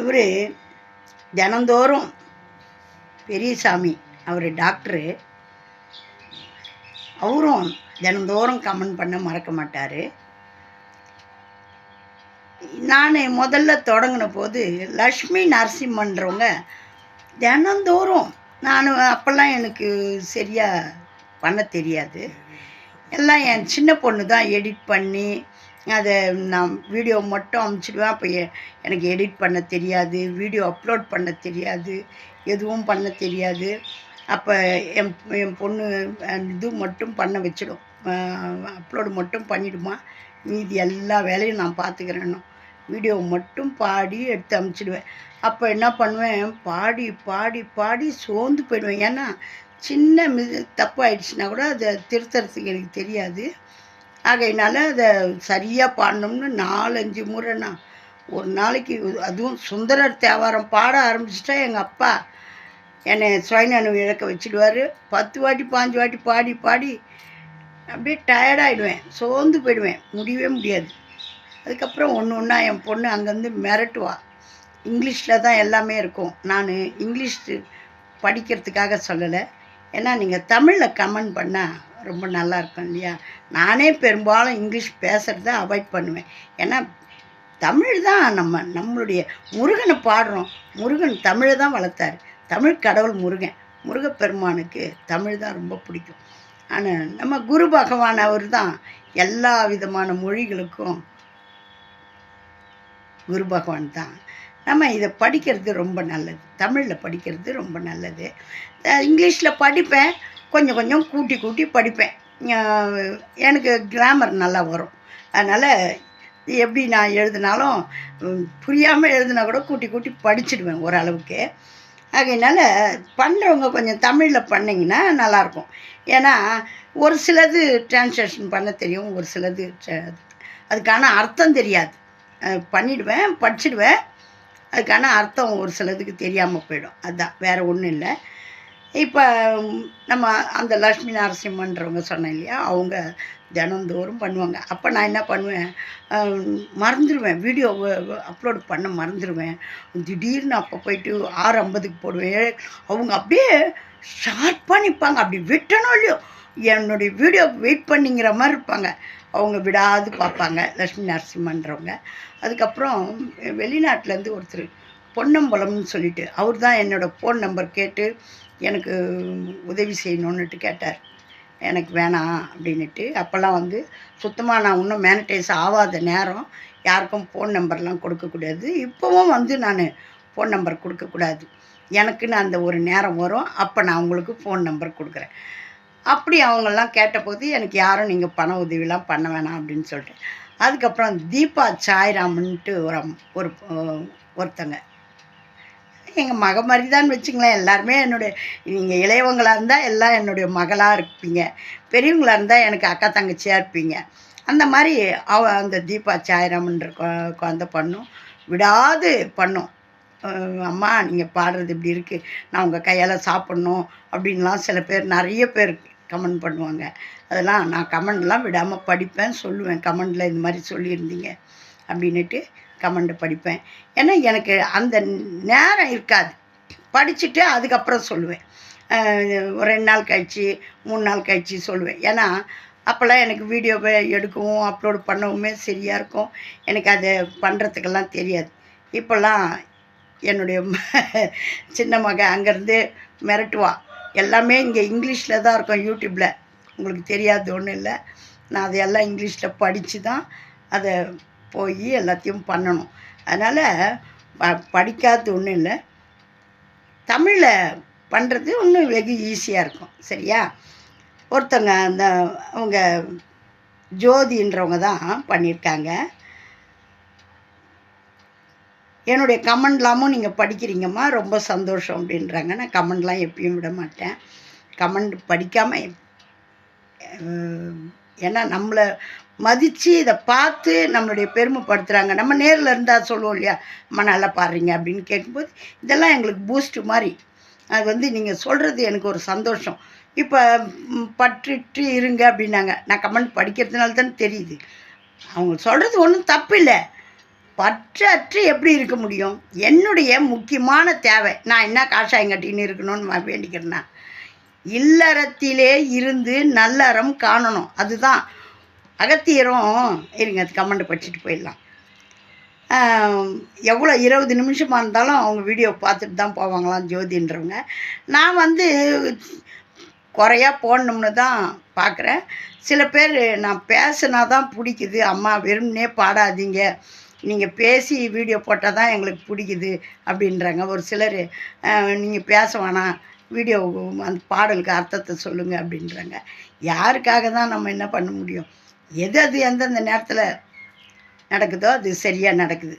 இவர் தினந்தோறும் பெரியசாமி அவர் டாக்டரு அவரும் தினந்தோறும் கமெண்ட் பண்ண மறக்க மாட்டார். நான் முதல்ல தொடங்கின போது லக்ஷ்மி நரசிம்மன்றவங்க தினந்தோறும் நான் அப்போல்லாம் எனக்கு சரியாக பண்ண தெரியாது. எல்லாம் என் சின்ன பொண்ணு தான் எடிட் பண்ணி அதை நான் வீடியோ மட்டும் அமுச்சிடுவேன். அப்போ எனக்கு எடிட் பண்ண தெரியாது வீடியோ அப்லோட் பண்ண தெரியாது எதுவும் பண்ண தெரியாது. அப்போ என் என் பொண்ணு இது மட்டும் பண்ண வச்சிடும். அப்லோடு மட்டும் பண்ணிவிடுமா மீதி எல்லா வேலையும் நான் பார்த்துக்கிறேன்னு வீடியோ மட்டும் பாடி எடுத்து அமுச்சிடுவேன். அப்போ என்ன பண்ணுவேன்? பாடி பாடி பாடி சோர்ந்து போயிடுவேன். ஏன்னா சின்ன மி தப்பு ஆயிடுச்சுன்னா கூட அதை திருத்தறதுக்கு எனக்கு தெரியாது. ஆகையினால அதை சரியாக பாடணும்னு நாலஞ்சு முறை நான் ஒரு நாளைக்கு அதுவும் சுந்தரர் தேவாரம் பாட ஆரம்பிச்சிட்டா எங்கள் அப்பா என்னை சுயநனு இழக்க வச்சுடுவார். பத்து வாட்டி பாஞ்சு வாட்டி பாடி பாடி அப்படியே டயர்டாயிடுவேன் சோர்ந்து போயிடுவேன். முடியவே முடியாது. அதுக்கப்புறம் ஒன்று ஒன்றா என் பொண்ணு அங்கேருந்து மிரட்டுவா. இங்கிலீஷில் தான் எல்லாமே இருக்கும். நான் இங்கிலீஷ் படிக்கிறதுக்காக சொல்லலை. ஏன்னா நீங்கள் தமிழில் கமெண்ட் பண்ணால் ரொம்ப நல்லா இருக்கும் இல்லையா? நானே பெரும்பாலும் இங்கிலீஷ் பேசுகிறத அவாய்ட் பண்ணுவேன். ஏன்னா தமிழ் தான் நம்ம நம்மளுடைய முருகனை பாடுறோம். முருகன் தமிழை தான் வளர்த்தாரு. தமிழ் கடவுள் முருகன். முருகப்பெருமானுக்கு தமிழ் தான் ரொம்ப பிடிக்கும். ஆனால் நம்ம குரு பகவான் அவர் தான் எல்லா விதமான மொழிகளுக்கும் குரு பகவான் தான். நம்ம இதை படிக்கிறது ரொம்ப நல்லது. தமிழில் படிக்கிறது ரொம்ப நல்லது. இங்கிலீஷில் படிப்பேன். கொஞ்சம் கொஞ்சம் கூட்டி கூட்டி படிப்பேன். எனக்கு கிராமர் நல்லா வரும். அதனால் எப்படி நான் எழுதினாலும் புரியாமல் எழுதினா கூட கூட்டி கூட்டி படிச்சிடுவேன் ஓரளவுக்கு. ஆகையினால பண்ணுறவங்க கொஞ்சம் தமிழில் பண்ணிங்கன்னா நல்லாயிருக்கும். ஏன்னா ஒரு சிலது டிரான்ஸ்லேஷன் பண்ண தெரியும் ஒரு சிலது அதுக்கான அர்த்தம் தெரியாது. பண்ணிவிடுவேன் பண்ணிடுவேன் படிச்சிடுவேன். அதுக்கான அர்த்தம் ஒரு சிலதுக்கு தெரியாமல் போயிடும். அதுதான் வேறு ஒன்றும் இல்லை. இப்போ நம்ம அந்த லக்ஷ்மி நரசிம்மன்றவங்க சொன்னேன் இல்லையா அவங்க தினந்தோறும் பண்ணுவாங்க. அப்போ நான் என்ன பண்ணுவேன் மறந்துடுவேன் வீடியோ அப்லோட் பண்ண மறந்துடுவேன் திடீர்னு அப்போ போயிட்டு ஆறு ஐம்பதுக்கு போடுவேன். அவங்க அப்படியே ஷார்ப்பாக நிற்பாங்க அப்படி விட்டனோ இல்லையோ. என்னுடைய வீடியோ வெயிட் பண்ணிங்கிற மாதிரி இருப்பாங்க. அவங்க விடாது பார்ப்பாங்க லக்ஷ்மி நரசிம்மன்றவங்க. அதுக்கப்புறம் வெளிநாட்டிலேருந்து ஒருத்தர் பொன்னம்பலம்னு சொல்லிட்டு அவர் தான் என்னோடய ஃபோன் நம்பர் கேட்டு எனக்கு உதவி செய்யணுன்னுட்டு கேட்டார். எனக்கு வேணாம் அப்படின்னுட்டு. அப்போல்லாம் வந்து சுத்தமாக நான் இன்னும் மேனடைஸ் ஆகாத நேரம் யாருக்கும் ஃபோன் நம்பர்லாம் கொடுக்கக்கூடாது. இப்போவும் வந்து நான் ஃபோன் நம்பர் கொடுக்கக்கூடாது. எனக்குன்னு அந்த ஒரு நேரம் வரும். அப்போ நான் உங்களுக்கு ஃபோன் நம்பர் கொடுக்குறேன். அப்படி அவங்கெல்லாம் கேட்டபோது எனக்கு யாரும் நீங்கள் பண உதவிலாம் பண்ண வேணாம் அப்படின்னு சொல்லிட்டு. அதுக்கப்புறம் தீபா சாய்ராமன்ட்டு ஒரு ஒரு ஒருத்தங்க. எங்கள் மக மாதிரி தான் வச்சுங்களேன். எல்லாருமே என்னுடைய நீங்கள் இளையவங்களாக இருந்தால் எல்லாம் என்னுடைய மகளாக இருப்பீங்க. பெரியவங்களாக இருந்தால் எனக்கு அக்கா தங்கச்சியாக இருப்பீங்க. அந்த மாதிரி அவ அந்த தீபா சாயராமன்ற கொ- குழந்த பண்ணும். விடாது பண்ணும். அம்மா நீங்கள் பாடுறது இப்படி இருக்குது நான் உங்கள் கையால் சாப்பிட்ணும் அப்படின்லாம் சில பேர் நிறைய பேர் கமெண்ட் பண்ணுவாங்க. அதெல்லாம் நான் கமெண்ட்லாம் விடாமல் படிப்பேன் சொல்லுவேன். கமெண்டில் இந்த மாதிரி சொல்லியிருந்தீங்க. அப்படின்னுட்டு கமெண்ட் படிப்பேன். ஏன்னா எனக்கு அந்த நேரம் இருக்காது. படிச்சுட்டு அதுக்கப்புறம் சொல்லுவேன். ஒரு ரெண்டு நாள் கழிச்சு மூணு நாள் கழிச்சு சொல்லுவேன். ஏன்னா அப்போல்லாம் எனக்கு வீடியோவை எடுக்கவும் அப்லோட் பண்ணவுமே சரியாக இருக்கும். எனக்கு அதை பண்ணுறதுக்கெல்லாம் தெரியாது. இப்போல்லாம் என்னுடைய ம- சின்ன மகன் அங்கேருந்து மிரட்டுவா. எல்லாமே இங்கே இங்கிலீஷில் தான் இருக்கும் யூடியூப்பில். உங்களுக்கு தெரியாது ஒன்றும் இல்லை. நான் அதையெல்லாம் இங்கிலீஷில் படித்து தான் அதை போய் எல்லாத்தையும் பண்ணணும். அதனால் ப படிக்காதது ஒன்றும் இல்லை. தமிழில் பண்ணுறது இன்னும் வெகு ஈஸியாக இருக்கும். சரியா? ஒருத்தங்க அந்த அவங்க ஜோதின்றவங்க தான் பண்ணியிருக்காங்க என்னுடைய கமெண்ட்லாமும் நீங்கள் படிக்கிறீங்கம்மா ரொம்ப சந்தோஷம் அப்படின்றாங்க. நான் கமெண்ட்லாம் எப்பயும் விட மாட்டேன். கமெண்ட் படிக்காமல் ஏன்னா நம்மளை மதித்து இதை பார்த்து நம்மளுடைய பெருமைப்படுத்துகிறாங்க நம்ம நேரில் இருந்தால் சொல்லுவோம் இல்லையா? அம்மா நல்லா பாடுறீங்க அப்படின்னு கேட்கும்போது இதெல்லாம் எங்களுக்கு பூஸ்ட்டு மாதிரி. அது வந்து நீங்கள் சொல்கிறது எனக்கு ஒரு சந்தோஷம். இப்போ ம், பற்றுட்டு இருங்க அப்படின்னாங்க. நான் கமெண்ட் படிக்கிறதுனால தான் தெரியுது. அவங்க சொல்கிறது ஒன்றும் தப்பு இல்லை பற்றற்று எப்படி இருக்க முடியும்? என்னுடைய முக்கியமான தேவை. நான் என்ன காஷாயம் கட்டின்னு இருக்கணும்னு நான் வேண்டிக்கிறேன்னா இல்லறத்திலே இருந்து நல்லறம் காணணும். அதுதான். அகத்தியரும் இருங்க அது கமெண்ட் படிச்சுட்டு போயிடலாம். எவ்வளோ இருபது நிமிஷமாக இருந்தாலும் அவங்க வீடியோ பார்த்துட்டு தான் போவாங்களாம் ஜோதின்றவங்க. நான் வந்து குறையா போடணும்னு தான் பார்க்குறேன். சில பேர் நான் பேசினா தான் பிடிக்குது. அம்மா வெறும்னே பாடாதீங்க. நீங்கள் பேசி வீடியோ போட்டால் தான் எங்களுக்கு பிடிக்குது அப்படின்றாங்க. ஒரு சிலர் நீங்கள் பேச வேணாம். வீடியோ அந்த பாடலுக்கு அர்த்தத்தை சொல்லுங்கள் அப்படின்றாங்க. யாருக்காக தான் நம்ம என்ன பண்ண முடியும்? எது அது எந்தெந்த நேரத்தில் நடக்குதோ அது சரியாக நடக்குது.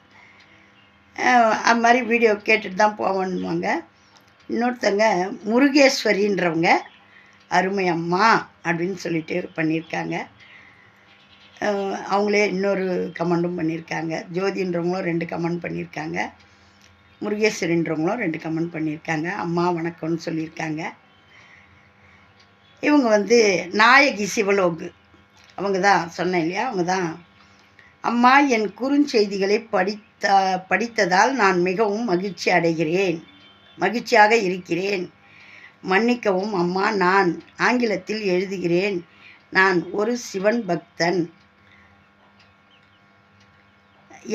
அது மாதிரி வீடியோ கேட்டுட்டு தான் போவோன்னுவாங்க. இன்னொருத்தங்க முருகேஸ்வரின்றவங்க அருமை அம்மா அப்படின்னு சொல்லிட்டு பண்ணியிருக்காங்க. அவங்களே இன்னொரு கமெண்டும் பண்ணியிருக்காங்க. ஜோதின்றவங்களும் ரெண்டு கமெண்ட் பண்ணியிருக்காங்க. முருகேஸ்வரின்றவங்களும் ரெண்டு கமெண்ட் பண்ணியிருக்காங்க. அம்மா வணக்கம்னு சொல்லியிருக்காங்க. இவங்க வந்து நாயகி சிவலோகு. அவங்க தான் சொன்னேன் இல்லையா? அவங்க தான் அம்மா என் குறுஞ்செய்திகளை படித்த படித்ததால் நான் மிகவும் மகிழ்ச்சி அடைகிறேன். மகிழ்ச்சியாக இருக்கிறேன். மன்னிக்கவும் அம்மா நான் ஆங்கிலத்தில் எழுதுகிறேன். நான் ஒரு சிவன் பக்தன்.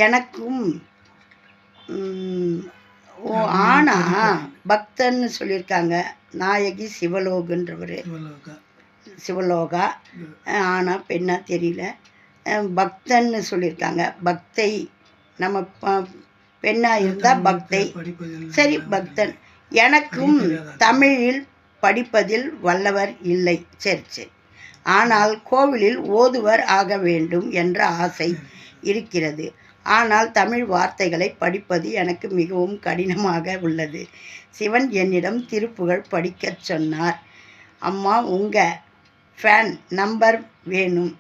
எனக்கும் ஓ ஆனா பக்தன்னு சொல்லியிருக்காங்க. நாயகி சிவலோகுன்றவர். சிவலோகா அஹ் ஆனா பெண்ணா தெரியல. பக்தன்னு சொல்லியிருக்காங்க. பக்தை நம்ம ப- பெண்ணா இருந்தால் பக்தை. சரி பக்தன். எனக்கும் தமிழில் படிப்பதில் வல்லவர் இல்லை. சரி சரி. ஆனால் கோவிலில் ஓதுவர் ஆக வேண்டும் என்ற ஆசை இருக்கிறது. ஆனால் தமிழ் வார்த்தைகளை படிப்பது எனக்கு மிகவும் கடினமாக உள்ளது. சிவன் என்னிடம் திருப்புகழ் படிக்கச் சொன்னார். அம்மா உங்கள் ஃபேன் நம்பர் வேணும்.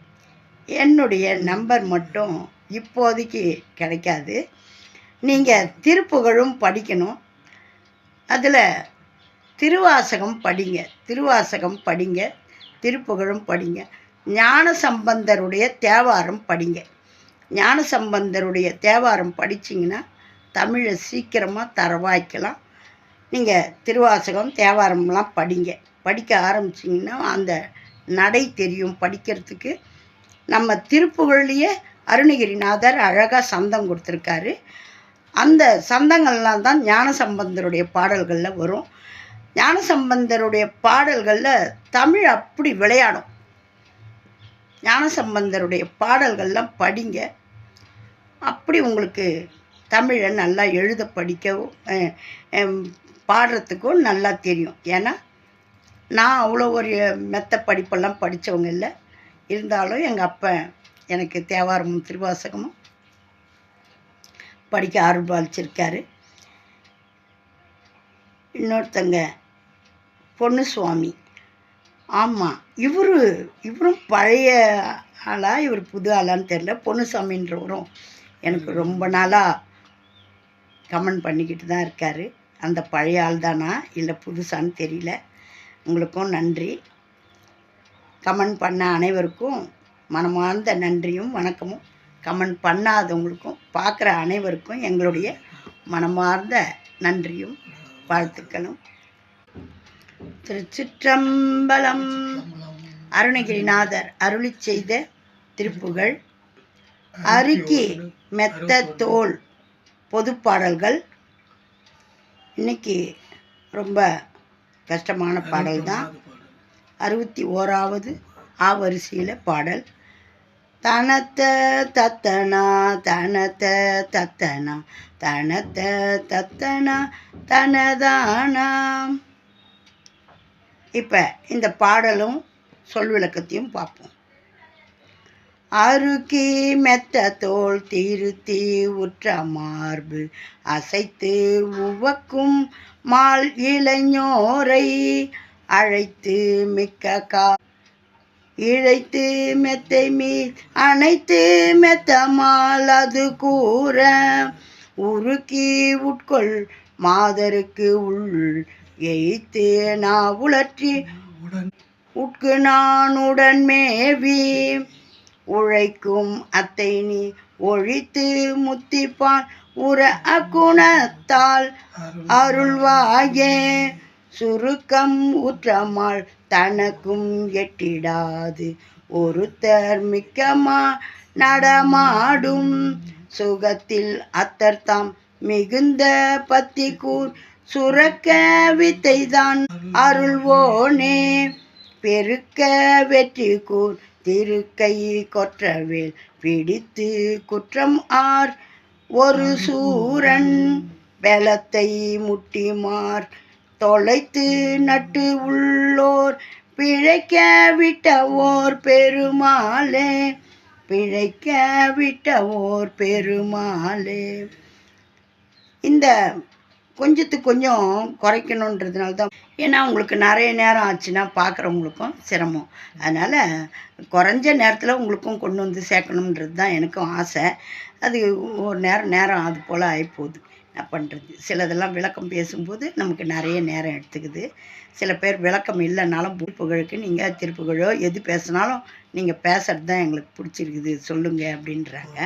என்னுடைய நம்பர் மட்டும் இப்போதைக்கு கிடைக்காது. நீங்கள் திருப்புகழும் படிக்கணும். அதில் திருவாசகம் படிங்க. திருவாசகம் படிங்க. திருப்புகழும் படிங்க. ஞான சம்பந்தருடைய தேவாரம் படிங்க. ஞான சம்பந்தருடைய தேவாரம் படிச்சிங்கன்னா தமிழை சீக்கிரமாக தரவாய்க்கலாம். நீங்கள் திருவாசகம் தேவாரம்லாம் படிங்க. படிக்க ஆரம்பிச்சிங்கன்னா அந்த நடை தெரியும் படிக்கிறதுக்கு. நம்ம திருப்புகழ்லேயே அருணகிரிநாதர் அழகாக சந்தம் கொடுத்துருக்காரு. அந்த சந்தங்கள்லாம் தான் ஞானசம்பந்தருடைய பாடல்களில் வரும். ஞானசம்பந்தருடைய பாடல்களில் தமிழ் அப்படி விளையாடும். ஞானசம்பந்தருடைய பாடல்கள்லாம் படிங்க. அப்படி உங்களுக்கு தமிழை நல்லா எழுத படிக்கவும் பாடுறதுக்கும் நல்லா தெரியும். ஏன்னா நான் அவ்வளோ ஒரு மெத்த படிப்பெல்லாம் படித்தவங்க இல்லை. இருந்தாலும் எங்கள் அப்பா எனக்கு தேவாரமும் திருவாசகமும் படிக்க ஆரம்பிச்சிருக்காரு இன்னொருத்தங்க பொன்னுசுவாமி ஆமாம் இவரு இவரும் பழைய ஆளா இவர் புது ஆளான்னு தெரில பொன்னுசாமின்றவரும் எனக்கு ரொம்ப நாளாக கமெண்ட் பண்ணிக்கிட்டு தான் இருக்கார். அந்த பழைய ஆள் தானா இல்லை புதுசான்னு தெரியல. உங்களுக்கும் நன்றி. கமெண்ட் பண்ண அனைவருக்கும் மனமார்ந்த நன்றியும் வணக்கமும். கமெண்ட் பண்ணாதவங்களுக்கும் பார்க்குற அனைவருக்கும் எங்களுடைய மனமார்ந்த நன்றியும் வாழ்த்துக்களும். திருச்சிற்றம்பலம். அருணகிரிநாதர் அருளி செய்த திருப்புகள். அருக்கி மெத்த தோல் பொதுப்பாடல்கள். இன்னைக்கு ரொம்ப கஷ்டமான பாடல் தான். அறுபத்தி ஓராவது ஆவரிசையில் பாடல். தனத்த தத்தனா தனத்த தத்தனா தனத்த தத்தனா தனதானா. இப்போ இந்த பாடலும் சொல் விளக்கத்தையும் பார்ப்போம். அருக்கி மெத்த தோல் திருத்தி உற்ற மார்பு அசைத்து உவக்கும் மால் இளைஞோரை அழைத்து மிக்க கா இழைத்து மெத்தை மீ அனைத்து மெத்தமால் அது கூற உருக்கி உட்கொள் மாதருக்கு உள் எய்த்து நா உளற்றி உட்கு நான் உடன் மேவி. உழைக்கும் அத்தை நீ ஒழித்து முத்திப்பான். உர அக்குணத்தால் அருள்வாயே. சுருக்கம் உற்றமாள் தனக்கும் எட்டிடாது. ஒருத்தர் மிக்கமா நடமாடும். சுகத்தில் அத்தர்தாம் மிகுந்த பத்தி கூர் சுரக்க வித்தைதான் அருள்வோனே. பெருக்க வெற்றி கூர் திருக்கை கொற்றவேல் பிடித்து குற்றம் ஆர். ஒரு சூரன் பலத்தை முட்டிமார் தொலைத்து நட்டு உள்ளோர் பிழைக்க விட்ட ஓர் பெருமாளே. பிழைக்க விட்ட ஓர் பெருமாளே. இந்த கொஞ்சத்துக்கு கொஞ்சம் குறைக்கணுன்றதுனால தான் ஏன்னா உங்களுக்கு நிறைய நேரம் ஆச்சுன்னா பார்க்குறவங்களுக்கும் சிரமம். அதனால் குறைஞ்ச நேரத்தில் உங்களுக்கும் கொண்டு வந்து சேர்க்கணுன்றது தான் எனக்கும் ஆசை. அது ஒரு நேரம் நேரம் அது போல் ஆகிப்போகுது என்ன பண்ணுறது சிலதெல்லாம் விளக்கம் பேசும்போது நமக்கு நிறைய நேரம் எடுத்துக்குது. சில பேர் விளக்கம் இல்லைனாலும் திருப்புகழுக்கு நீங்கள் திருப்புகழோ எது பேசினாலும் நீங்கள் பேசுகிறது தான் எங்களுக்கு பிடிச்சிருக்குது. சொல்லுங்க அப்படின்றாங்க.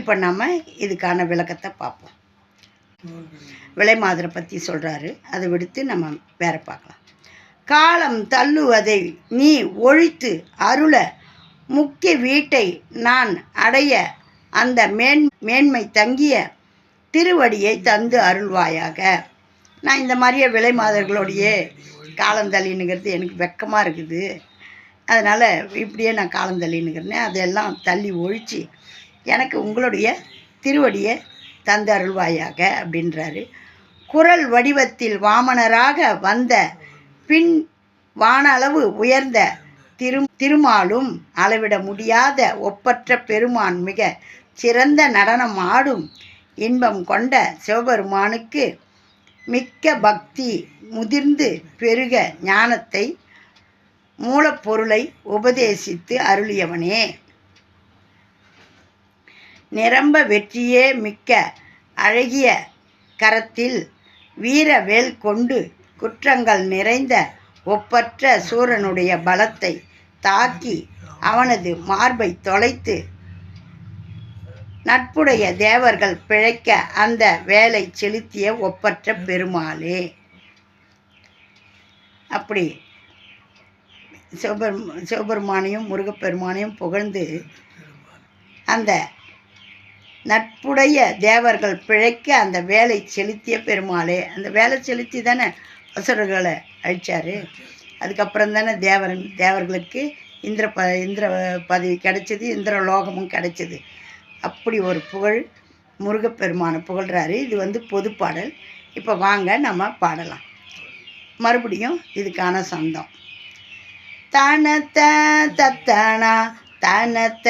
இப்போ நம்ம இதுக்கான விளக்கத்தை பார்ப்போம். விலை மாதரை பற்றி சொல்கிறாரு அதை விடுத்து நம்ம வேற பார்க்கலாம். காலம் தள்ளுவதை நீ ஒழித்து அருள முக்கிய வீட்டை நான் அடைய அந்த மேன் மேன்மை தங்கிய திருவடியை தந்து அருள்வாயாக. நான் இந்த மாதிரியே விலை மாதர்களோடையே காலந்தள்ளினுங்கிறது எனக்கு வெக்கமாக இருக்குது. அதனால் இப்படியே நான் காலந்தள்ளினுங்கிறேனே அதெல்லாம் தள்ளி ஒழித்து எனக்கு உங்களுடைய திருவடியை தந்து அருள்வாயாக அப்படின்றாரு. குரல் வடிவத்தில் வாமனராக வந்த பின் வானளவு உயர்ந்த திரு திருமாலும் அளவிட முடியாத ஒப்பற்ற பெருமான் மிக சிறந்த நடனம் ஆடும் இன்பம் கொண்ட சிவபெருமானுக்கு மிக்க பக்தி முதிர்ந்து பெருக ஞானத்தை மூலப்பொருளை உபதேசித்து அருளியவனே. நிரம்ப வெற்றியே மிக்க அழகிய கரத்தில் வீரவேல் கொண்டு குற்றங்கள் நிறைந்த ஒப்பற்ற சூரனுடைய பலத்தை தாக்கி அவனது மார்பை தொலைத்து நட்புடைய தேவர்கள் பிழைக்க அந்த வேலை செலுத்திய ஒப்பற்ற பெருமாளே. அப்படி சிவபெரும் சிவபெருமானையும் முருகப்பெருமானையும் புகழ்ந்து அந்த நட்புடைய தேவர்கள் பிழைக்க அந்த வேலை செலுத்திய பெருமாளே. அந்த வேலை செலுத்தி தானே அசுரர்களை அழிச்சார். அதுக்கப்புறம் தானே தேவரன் தேவர்களுக்கு இந்திர ப இந்திர பதவி கிடைச்சது இந்திர லோகமும் கிடைச்சது. அப்படி ஒரு புகழ் முருகப்பெருமானை புகழ்கிறாரு இது வந்து பொதுப்பாடல் இப்போ வாங்க நம்ம பாடலாம். மறுபடியும் இதுக்கான சந்தம். தனத்த தத்தனா தனத்த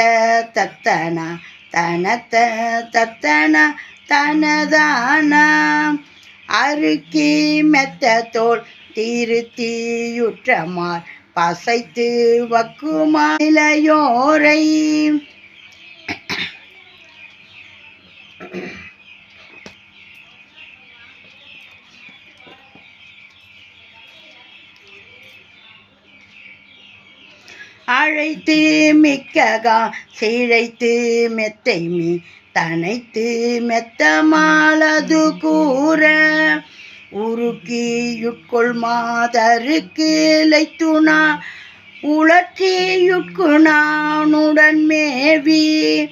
தத்தனா தனத்த தத்தன தனதானாம் அருக்கி மெத்த தோல் திருத்தியுற்றமார் பசைத்து வக்குமா? இளையோரை அழைத்து மிக்ககா சீழைத்து மெத்தை மீ தனைத்து மெத்த மாலது கூற உருக்கியுட்கொள் மாதருக்கு இலைத்துணா உழற்றியுட்குணானுடன் மேவி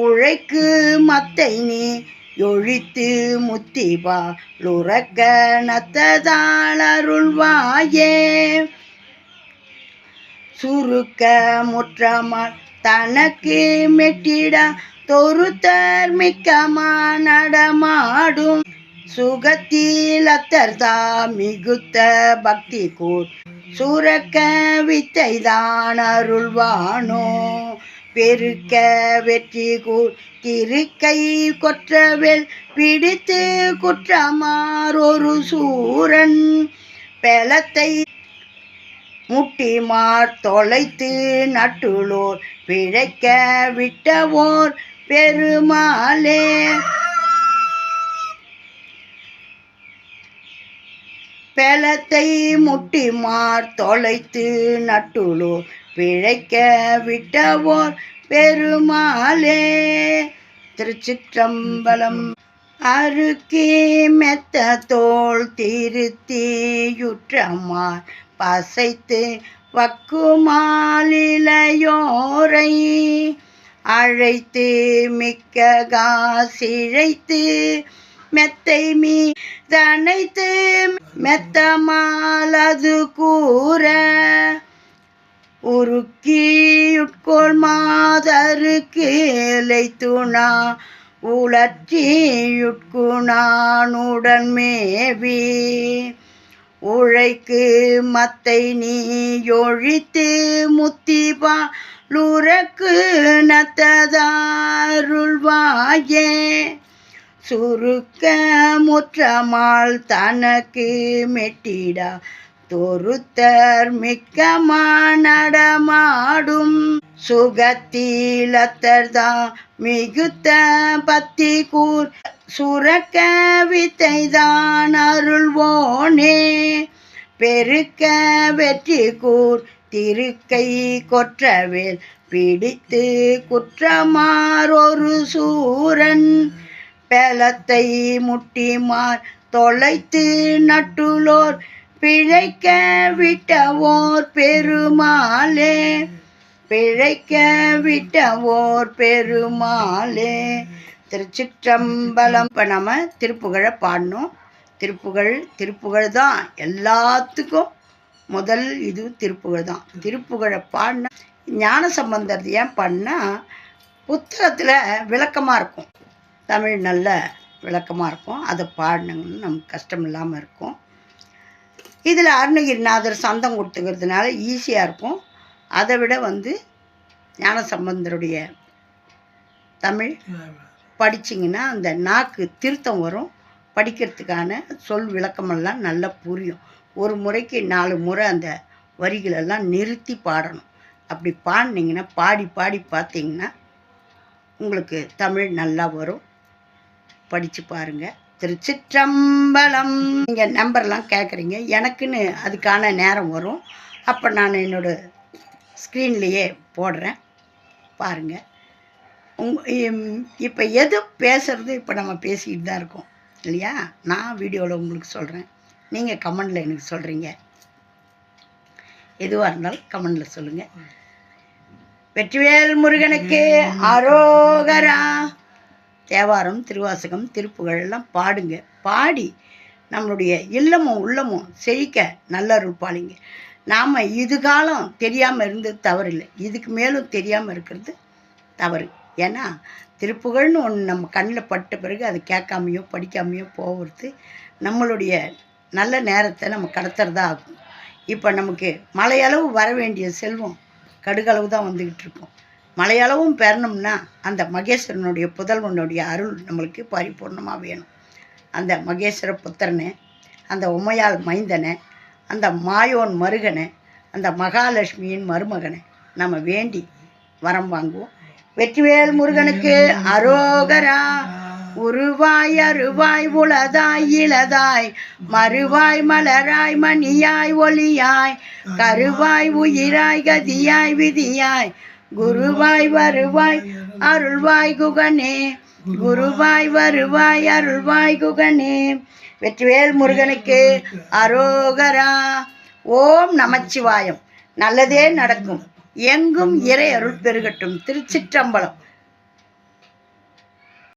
உழைக்கு மத்தை நீ ஒழித்து முத்திபா லுறக்க நத்ததாளருள்வாயே சுருக்க முற்றமால் தனக்கு மெட்டிடா தொருத்தர் மிக்கமா நடமாடும் சுகத்தில் அத்தர்தா மிகுத்த பக்தி கூர். சுரக்க வித்தைதான் அருள்வானோ? பெருக்க வெற்றி கூர். திருக்கை கொற்றவேல் பிடித்து குற்றமார் சூரன். பெலத்தை முட்டிமார் தொலைத்து நட்டுளோர் பிழைக்க விட்டவோர் பெருமாளே. பெலத்தை முட்டிமார் தொலைத்து நட்டுளோர் பிழைக்க விட்டவோர் பெருமாளே. திருச்சிற்றம்பலம் அருக்கி மெத்த தோல் திருத்தியுற்றமார் பசைத்து வக்குமாலிலையோரை அழைத்து மிக்க காசிழைத்து மெத்தை மீ தனைத்து மெத்தமாலது கூற உருக்கியுட்கோள் மாதருக்கு துணா உளற்றியுட்குணானுடன் மேவி. உழைக்கு மத்தை நீ ஒழித்து முத்திபா லுரக்கு நத்ததாருள்வாயே. சுருக்க முற்றமால் தனக்கு மெட்டிடா தொருத்தர் மிக்கமா நடமாடும் சுகத்திலத்தர்தான் மிகுத்த பத்தி கூர் சுரக்க வித்தைதான் அருள்வோனே. பெருக்க வெற்றி கூர் திருக்கை கொற்றவேல் பிடித்து குற்றமாறொரு சூரன். பெலத்தை முட்டிமார் தொலைத்து நட்டுலோர் பிழைக்க விட்டவோர் பெருமாளே. பிழைக்க விட்டவோர் பெருமாளே. திருச்சிற்றம்பலம். இப்போ நம்ம திருப்புகழை பாடணும். திருப்புகழ் திருப்புகழ் தான் எல்லாத்துக்கும் முதல் இது திருப்புகழ் தான். திருப்புகழை பாடினா ஞான சம்பந்தர் ஏன் பண்ணால் புத்தகத்தில் விளக்கமாக இருக்கும். தமிழ் நல்ல விளக்கமாக இருக்கும். அதை பாடினங்கன்னு நமக்கு கஷ்டம் இல்லாமல் இருக்கும். இதில் அருணகிரிநாதர் சந்தம் கொடுத்துக்கிறதுனால ஈஸியாக இருக்கும். அதை விட வந்து ஞானசம்பந்தருடைய தமிழ் படிச்சிங்கன்னா அந்த நாக்கு திருத்தம் வரும். படிக்கிறதுக்கான சொல் விளக்கமெல்லாம் நல்லா புரியும். ஒரு முறைக்கு நாலு முறை அந்த வரிகளெல்லாம் நிறுத்தி பாடணும். அப்படி பாடினீங்கன்னா பாடி பாடி பார்த்தீங்கன்னா உங்களுக்கு தமிழ் நல்லா வரும். படித்து பாருங்கள் திருச்சிற்றம்பலம். நீங்கள் நம்பர்லாம் கேட்குறீங்க. எனக்குன்னு அதுக்கான நேரம் வரும். அப்போ நான் என்னோடய ஸ்க்ரீன்லேயே போடுறேன். பாருங்கள் உங் இப்போ எது பேசுகிறது இப்போ நம்ம பேசிக்கிட்டு தான் இருக்கோம். இல்லையா? நான் வீடியோவில் உங்களுக்கு சொல்கிறேன் நீங்கள் கமெண்டில் எனக்கு சொல்கிறீங்க எதுவாக இருந்தாலும் கமெண்டில் சொல்லுங்கள் வெற்றிவேல் முருகனுக்கு அரோகரா. தேவாரம் திருவாசகம் திருப்புகழ் எல்லாம் பாடுங்க. பாடி நம்மளுடைய இல்லமும் உள்ளமும் செழிக்க நல்லருள் பாலிங்க. நாம் இது காலம் தெரியாமல் இருந்தது தவறில்லை. இதுக்கு மேலும் தெரியாமல் இருக்கிறது தவறு. ஏன்னா திருப்புகழ்னு ஒன்று நம்ம கண்ணில் பட்ட பிறகு அதை கேட்காமையோ படிக்காமையோ போகிறது நம்மளுடைய நல்ல நேரத்தை நம்ம கடத்துறதா ஆகும். இப்போ நமக்கு மலையளவு வர வேண்டிய செல்வம் கடுகளவு தான் வந்துக்கிட்டு இருக்கோம். மலையளவும் பெறணும்னா அந்த மகேஸ்வரனுடைய புதல்வனுடைய அருள் நம்மளுக்கு பரிபூர்ணமாக வேணும். அந்த மகேஸ்வர புத்திரனை அந்த உமையால் மைந்தனை அந்த மாயோன் மருகனை அந்த மகாலட்சுமியின் மருமகனை நம்ம வேண்டி வரம் வாங்குவோம். வெற்றிவேல் முருகனுக்கு அரோகரா. உருவாய் அருவாய் உளதாய் இளதாய். மறுவாய் மலராய் மணியாய் ஒளியாய். கருவாய் உயிராய் கதியாய் விதியாய். குருவாய் வருவாய் அருள்வாய் குகனே. குருவாய் வருவாய் அருள்வாய் குகனே. வெற்றிவேல் முருகனுக்கு அரோகரா. ஓம் நமச்சிவாயம். நல்லதே நடக்கும். எங்கும் இறை அருள் பெருகட்டும். திருச்சிற்றம்பலம்.